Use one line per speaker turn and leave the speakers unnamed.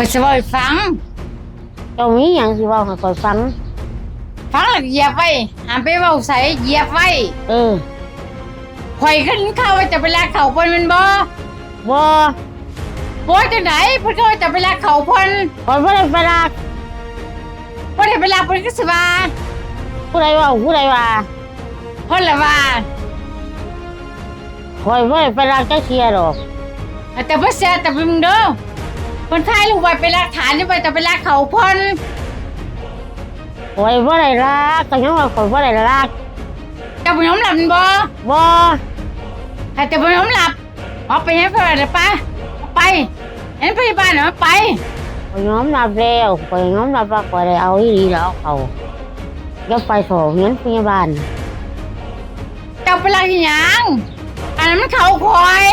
ข่อยสิเว้าให้ฟัง
เจ้ามีหยังสิเว้าให้ข่อยฟัง
ฟังแล้วเหยียบไว้ห้ามไปเว้าใส่เหยียบไว้
เออ
ข่อยขึ้นเข้าว่าจะไปลักเขาเพิ่นแมันบ่
บ่
บ่จังไดเพิ่นก็ว่าจะไปลักเขาเพิ่น
ข่อยบ่ได้ไปรัก
บ่ได้ไปลักเพิ่นก็สิว่า
ผู้ใดเว้าผู้ใดว่า
เพิ่นละว่า
ข่อยบ่ได้ไปรักจักเที่ยดอก
แต่บ่เสียแต่เพิ่นเด้อ เพิ่นถ่ายรูปไว้เป็นหลักฐานนี่ว่าจะไปลักเขาเพิ่น
ข่อยบ่ได้รักก็ยังว่าข่อยบ่ได้รัก
เจะบ่ยอมรับแม่นบ่
บ่
ถ้าจะบ่ยอมรับเอาไปให้เพิ่นเลยปะเอาไปเห็นพยาบาลเหรอไป
ข่อยยอมรับแล้วข่อยยอมรับว่าข่อยได้เอาอีหลีแล้วเอาเขาอย่าไปโถเงินพยาบาล
เจ้าไปลักอีหยังอันนั้นมันเขาคอย